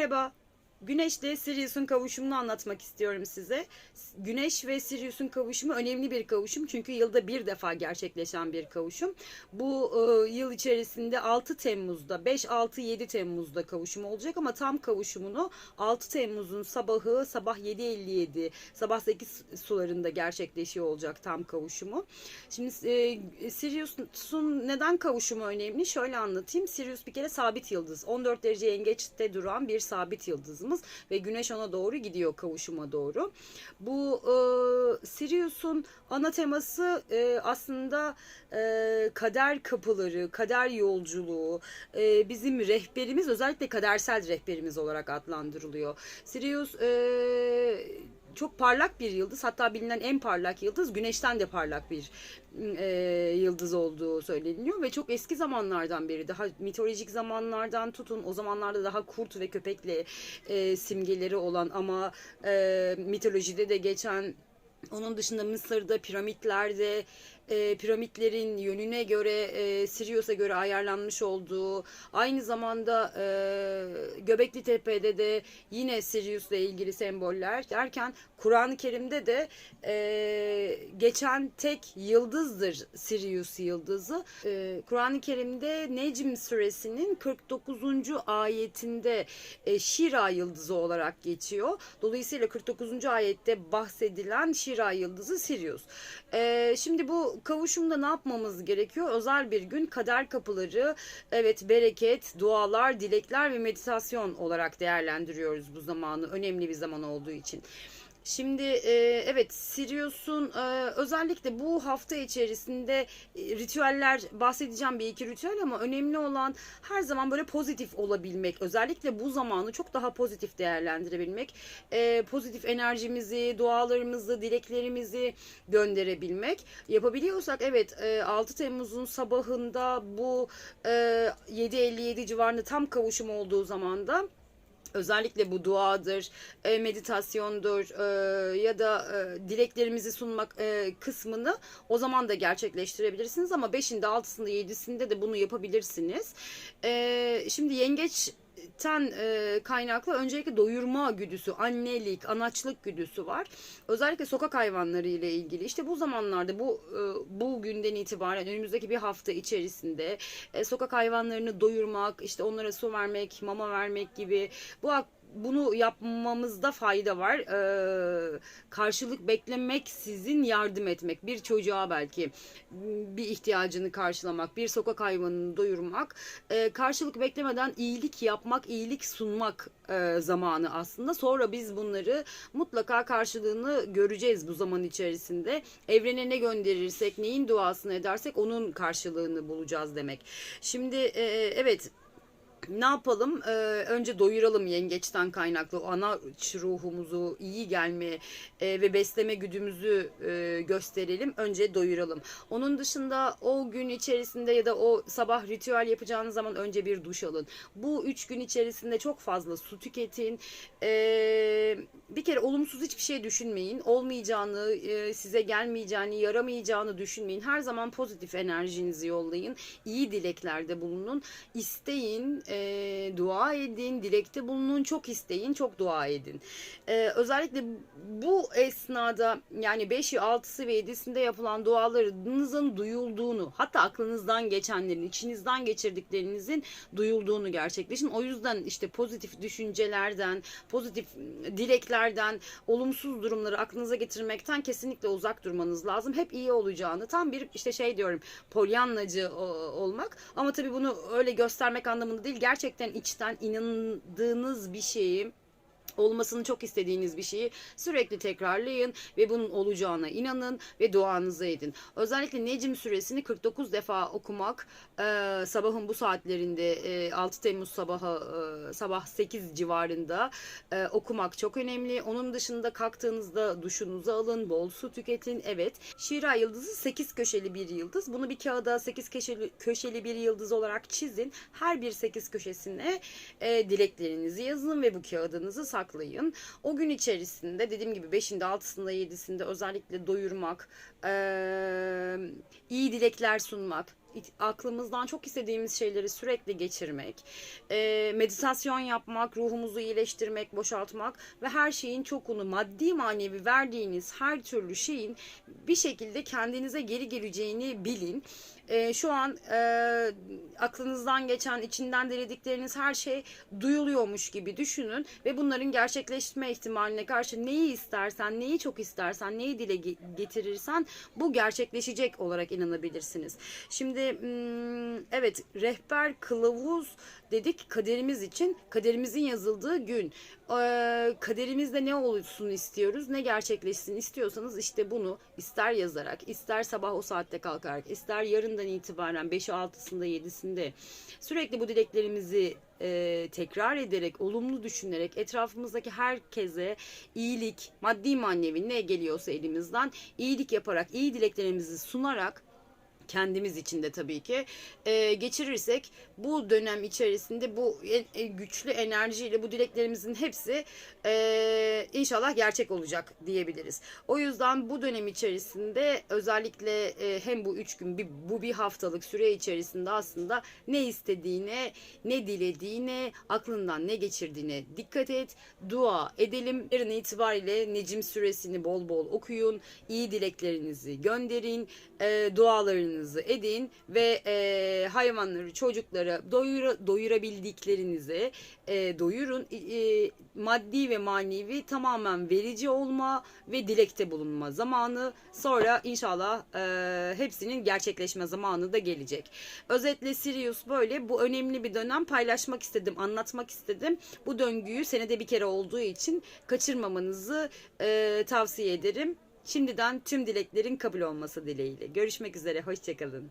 Merhaba. Güneşle Sirius'un kavuşumunu anlatmak istiyorum size. Güneş ve Sirius'un kavuşumu önemli bir kavuşum çünkü yılda bir defa gerçekleşen bir kavuşum. Bu e, yıl içerisinde 6 Temmuz'da, 5, 6, 7 Temmuz'da kavuşum olacak ama tam kavuşumunu 6 Temmuz'un sabahı sabah 7.57, sabah 8 sularında gerçekleşiyor olacak tam kavuşumu. Şimdi e, Sirius'un neden kavuşumu önemli? Şöyle anlatayım. Sirius bir kere sabit yıldız. 14 derece yengeçte duran bir sabit yıldızımız ve güneş ona doğru gidiyor kavuşuma doğru. Bu e, Sirius'un ana teması e, aslında e, kader kapıları, kader yolculuğu, e, bizim rehberimiz özellikle kadersel rehberimiz olarak adlandırılıyor. Sirius e, çok parlak bir yıldız. Hatta bilinen en parlak yıldız güneşten de parlak bir e, yıldız olduğu söyleniyor ve çok eski zamanlardan beri daha mitolojik zamanlardan tutun o zamanlarda daha kurt ve köpekle e, simgeleri olan ama e, mitolojide de geçen onun dışında Mısır'da piramitlerde e, piramitlerin yönüne göre e, Sirius'a göre ayarlanmış olduğu aynı zamanda e, Göbekli Tepe'de de yine Sirius'la ilgili semboller derken Kur'an-ı Kerim'de de e, geçen tek yıldızdır Sirius yıldızı. E, Kur'an-ı Kerim'de Necm suresinin 49. ayetinde e, Şira yıldızı olarak geçiyor. Dolayısıyla 49. ayette bahsedilen Şira yıldızı Sirius. E, şimdi bu kavuşumda ne yapmamız gerekiyor? Özel bir gün kader kapıları, evet bereket, dualar, dilekler ve meditasyon olarak değerlendiriyoruz bu zamanı. Önemli bir zaman olduğu için. Şimdi e, evet Sirius'un e, özellikle bu hafta içerisinde e, ritüeller bahsedeceğim bir iki ritüel ama önemli olan her zaman böyle pozitif olabilmek. Özellikle bu zamanı çok daha pozitif değerlendirebilmek. E, pozitif enerjimizi, dualarımızı, dileklerimizi gönderebilmek. Yapabiliyorsak evet e, 6 Temmuz'un sabahında bu e, 7.57 civarında tam kavuşum olduğu zamanda Özellikle bu duadır, e, meditasyondur e, ya da e, dileklerimizi sunmak kısmını o zaman da gerçekleştirebilirsiniz ama 5'inde, 6'sında, 7'sinde de bunu yapabilirsiniz. Şimdi yengeç ten e, kaynaklı öncelikle doyurma güdüsü, annelik, anaçlık güdüsü var. Özellikle sokak hayvanları ile ilgili. İşte bu zamanlarda bu e, bu günden itibaren önümüzdeki bir hafta içerisinde e, sokak hayvanlarını doyurmak, işte onlara su vermek, mama vermek gibi bu bunu yapmamızda fayda var. Ee, karşılık beklemek sizin yardım etmek. Bir çocuğa belki bir ihtiyacını karşılamak, bir sokak hayvanını doyurmak. Ee, karşılık beklemeden iyilik yapmak, iyilik sunmak e, zamanı aslında. Sonra biz bunları mutlaka karşılığını göreceğiz bu zaman içerisinde. Evrene ne gönderirsek, neyin duasını edersek onun karşılığını bulacağız demek. Şimdi e, evet ne yapalım? Ee, önce doyuralım yengeçten kaynaklı o ana ruhumuzu, iyi gelme e, ve besleme güdümüzü e, gösterelim. Önce doyuralım. Onun dışında o gün içerisinde ya da o sabah ritüel yapacağınız zaman önce bir duş alın. Bu üç gün içerisinde çok fazla su tüketin. Ee, bir kere olumsuz hiçbir şey düşünmeyin. Olmayacağını, e, size gelmeyeceğini, yaramayacağını düşünmeyin. Her zaman pozitif enerjinizi yollayın. İyi dileklerde bulunun. İsteyin, e, dua edin, dilekte bulunun, çok isteyin, çok dua edin. E, özellikle bu esnada yani 5'i, 6'sı ve 7'sinde yapılan dualarınızın duyulduğunu, hatta aklınızdan geçenlerin, içinizden geçirdiklerinizin duyulduğunu gerçekleşin. O yüzden işte pozitif düşüncelerden, pozitif dileklerden, olumsuz durumları aklınıza getirmekten kesinlikle uzak durmanız lazım. Hep iyi olacağını, tam bir işte şey diyorum, polyanlacı olmak. Ama tabii bunu öyle göstermek anlamında değil gerçekten içten inandığınız bir şeyi olmasını çok istediğiniz bir şeyi sürekli tekrarlayın ve bunun olacağına inanın ve duanızı edin. Özellikle Necim suresini 49 defa okumak e, sabahın bu saatlerinde e, 6 Temmuz sabahı e, sabah 8 civarında e, okumak çok önemli. Onun dışında kalktığınızda duşunuzu alın, bol su tüketin. Evet. Şira yıldızı 8 köşeli bir yıldız. Bunu bir kağıda 8 köşeli, köşeli bir yıldız olarak çizin. Her bir 8 köşesine e, dileklerinizi yazın ve bu kağıdınızı saklayın saklayın. O gün içerisinde dediğim gibi 5'inde, 6'sında, 7'sinde özellikle doyurmak, iyi dilekler sunmak, aklımızdan çok istediğimiz şeyleri sürekli geçirmek, e, meditasyon yapmak, ruhumuzu iyileştirmek, boşaltmak ve her şeyin çokunu maddi manevi verdiğiniz her türlü şeyin bir şekilde kendinize geri geleceğini bilin. E, şu an e, aklınızdan geçen, içinden diledikleriniz her şey duyuluyormuş gibi düşünün ve bunların gerçekleşme ihtimaline karşı neyi istersen, neyi çok istersen, neyi dile ge- getirirsen bu gerçekleşecek olarak inanabilirsiniz. Şimdi hmm, evet rehber kılavuz dedik kaderimiz için kaderimizin yazıldığı gün Ee, kaderimizde ne olsun istiyoruz ne gerçekleşsin istiyorsanız işte bunu ister yazarak ister sabah o saatte kalkarak ister yarından itibaren 5'i 6'sında 7'sinde sürekli bu dileklerimizi e, tekrar ederek olumlu düşünerek etrafımızdaki herkese iyilik maddi manevi ne geliyorsa elimizden iyilik yaparak iyi dileklerimizi sunarak kendimiz için de tabii ki e, geçirirsek bu dönem içerisinde bu e- güçlü enerjiyle bu dileklerimizin hepsi e, inşallah gerçek olacak diyebiliriz. O yüzden bu dönem içerisinde özellikle e, hem bu üç gün bir, bu bir haftalık süre içerisinde aslında ne istediğine ne dilediğine aklından ne geçirdiğine dikkat et dua edelim yarın itibariyle Necim suresini bol bol okuyun iyi dileklerinizi gönderin e, dualarınızı edin ve e, hayvanları çocuklara doyura, doyurabildiklerinizi e, doyurun E, maddi ve manevi tamamen verici olma ve dilekte bulunma zamanı sonra inşallah e, hepsinin gerçekleşme zamanı da gelecek. Özetle Sirius böyle bu önemli bir dönem paylaşmak istedim anlatmak istedim. Bu döngüyü senede bir kere olduğu için kaçırmamanızı e, tavsiye ederim. Şimdiden tüm dileklerin kabul olması dileğiyle. Görüşmek üzere, hoşçakalın.